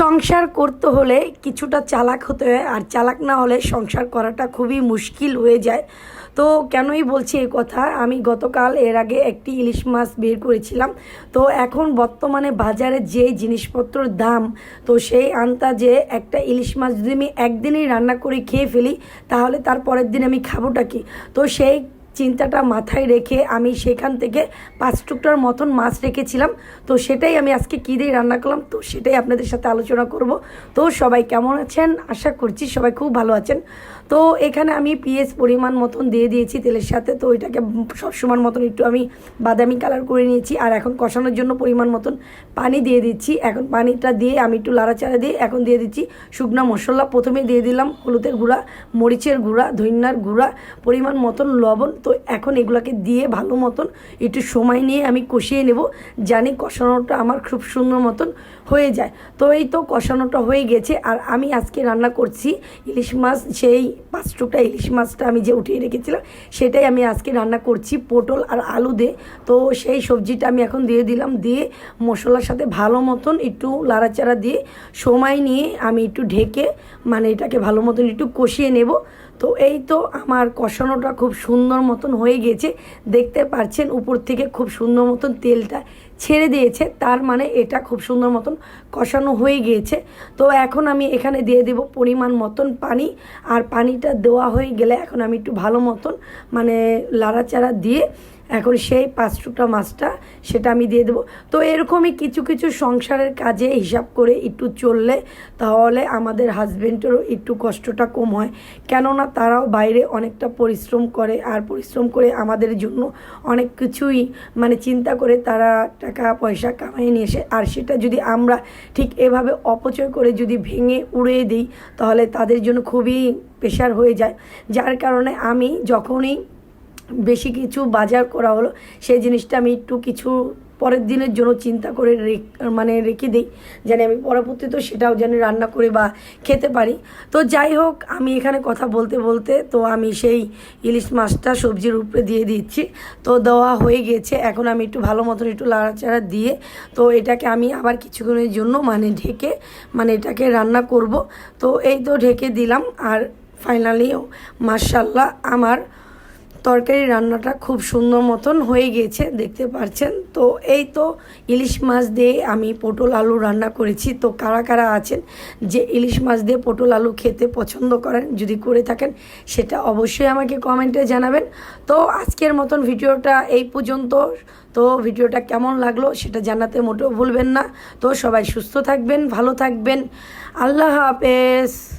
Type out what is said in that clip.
সংসার করতে হলে কিছুটা চালাক হতে হয়, আর চালাক না হলে সংসার করাটা খুবই মুশকিল হয়ে যায়। তো কেনই বলছি এই কথা? আমি গতকাল এর আগে একটি ইলিশ মাছ বের করেছিলাম। তো এখন বর্তমানে বাজারে যে জিনিসপত্রর দাম, তো সেই আনতা আন্তাজে একটা ইলিশ মাছ যদি আমি একদিনই রান্না করে খেয়ে ফেলি, তাহলে তার পরের দিন আমি খাবোটা কি? তো সেই চিন্তাটা মাথায় রেখে আমি সেখান থেকে পাঁচ টুকটার মতন মাছ রেখেছিলাম। তো সেটাই আমি আজকে কী দিয়ে রান্না করলাম, তো সেটাই আপনাদের সাথে আলোচনা করব। তো সবাই কেমন আছেন? আশা করছি সবাই খুব ভালো আছেন। তো এখানে আমি পিএস পরিমাণ মতন দিয়ে দিয়েছি তেলের সাথে। তো এটাকে সবসময় মতন একটু আমি বাদামি কালার করে নিয়েছি। আর এখন কষানোর জন্য পরিমাণ মতন পানি দিয়ে দিচ্ছি। এখন পানিটা দিয়ে আমি একটু লাড়াচাড়া দিয়ে এখন দিয়ে দিচ্ছি শুকনো মশলা। প্রথমে দিয়ে দিলাম হলুদের গুঁড়া, মরিচের গুঁড়া ধইনার গুঁড়া, পরিমাণ মতন লবণ। এখন এগুলোকে দিয়ে ভালো মতন একটু সময় নিয়ে আমি কষিয়ে নেব। জানি কষানোটা আমার খুব সুন্দর মতন হয়ে যায়। তো এই তো কষানোটা হয়ে গেছে আর আমি আজকে রান্না করছি ইলিশ মাছ, সেই পাঁচ টুকটা ইলিশ মাছটা আমি যে উঠিয়ে রেখেছিলাম, সেটাই আমি আজকে রান্না করছি পটল আর আলু দিয়ে। তো সেই সবজিটা আমি এখন দিয়ে দিলাম, দিয়ে মশলার সাথে ভালো মতন একটু লাড়াচাড়া দিয়ে সময় নিয়ে আমি একটু ঢেকে মানে এটাকে ভালো মতন একটু কষিয়ে নেব। তো এই তো আমার কষানোটা খুব সুন্দর মতন হয়ে গেছে। দেখতে পাচ্ছেন উপর থেকে খুব সুন্দর মতন তেলটা ছেড়ে দিয়েছে। তার মানে এটা খুব সুন্দর মতন কষানো হয়ে গিয়েছে তো এখন আমি এখানে দিয়ে দেব পরিমাণ মতন পানি। আর পানিটা দেওয়া হয়ে গেলে এখন আমি একটু ভালো মতন মানে লাড়াচাড়া দিয়ে এখন সেই পাঁচ টুকরা মাছটা সেটা আমি দিয়ে দেবো। তো এরকমই কিছু কিছু সংসারের কাজে হিসাব করে একটু চললে তাহলে আমাদের হাজব্যান্ডেরও একটু কষ্টটা কম হয়। কেননা তারাও বাইরে অনেকটা পরিশ্রম করে আর পরিশ্রম করে আমাদের জন্য অনেক কিছুই মানে চিন্তা করে তারা টাকা, পয়সা কামাই নিয়ে এসে আর সেটা যদি আমরা ঠিক এভাবে অপচয় করে যদি ভেঙে উড়িয়ে দিই তাহলে তাদের জন্য খুবই প্রেশার হয়ে যায়। যার কারণে আমি যখনই বেশি কিছু বাজার করা হলো, সেই জিনিসটা আমি একটু কিছু পরের দিনের জন্য চিন্তা করে মানে রেখে দিই যেন আমি পরবর্তীতে সেটাও যেন রান্না করে বা খেতে পারি। তো যাই হোক, আমি এখানে কথা বলতে বলতে তো আমি সেই ইলিশ মাছটা সবজির উপরে দিয়ে দিচ্ছি। তো দেওয়া হয়ে গেছে, এখন আমি একটু ভালো মতন একটু লাড়াচাড়া দিয়ে তো এটাকে আমি আবার কিছুক্ষণের জন্য মানে ঢেকে মানে এটাকে রান্না করব। তো এই তো ঢেকে দিলাম আর ফাইনালিও মার্শাল্লাহ আমার তরকারি রান্নাটা খুব সুন্দর মতন হয়ে গিয়েছে, দেখতে পাচ্ছেন তো এই তো ইলিশ মাছ দিয়ে আমি পটল আলু রান্না করেছি। তো কারা কারা আছেন যে ইলিশ মাছ দিয়ে পটল আলু খেতে পছন্দ করেন, যদি করে থাকেন সেটা অবশ্যই আমাকে কমেন্টে জানাবেন। তো আজকের মতন ভিডিওটা এই পর্যন্ত। তো ভিডিওটা কেমন লাগল সেটা জানাতে মোটেও ভুলবেন না। তো সবাই সুস্থ থাকবেন, ভালো থাকবেন। আল্লাহ হাফেজ।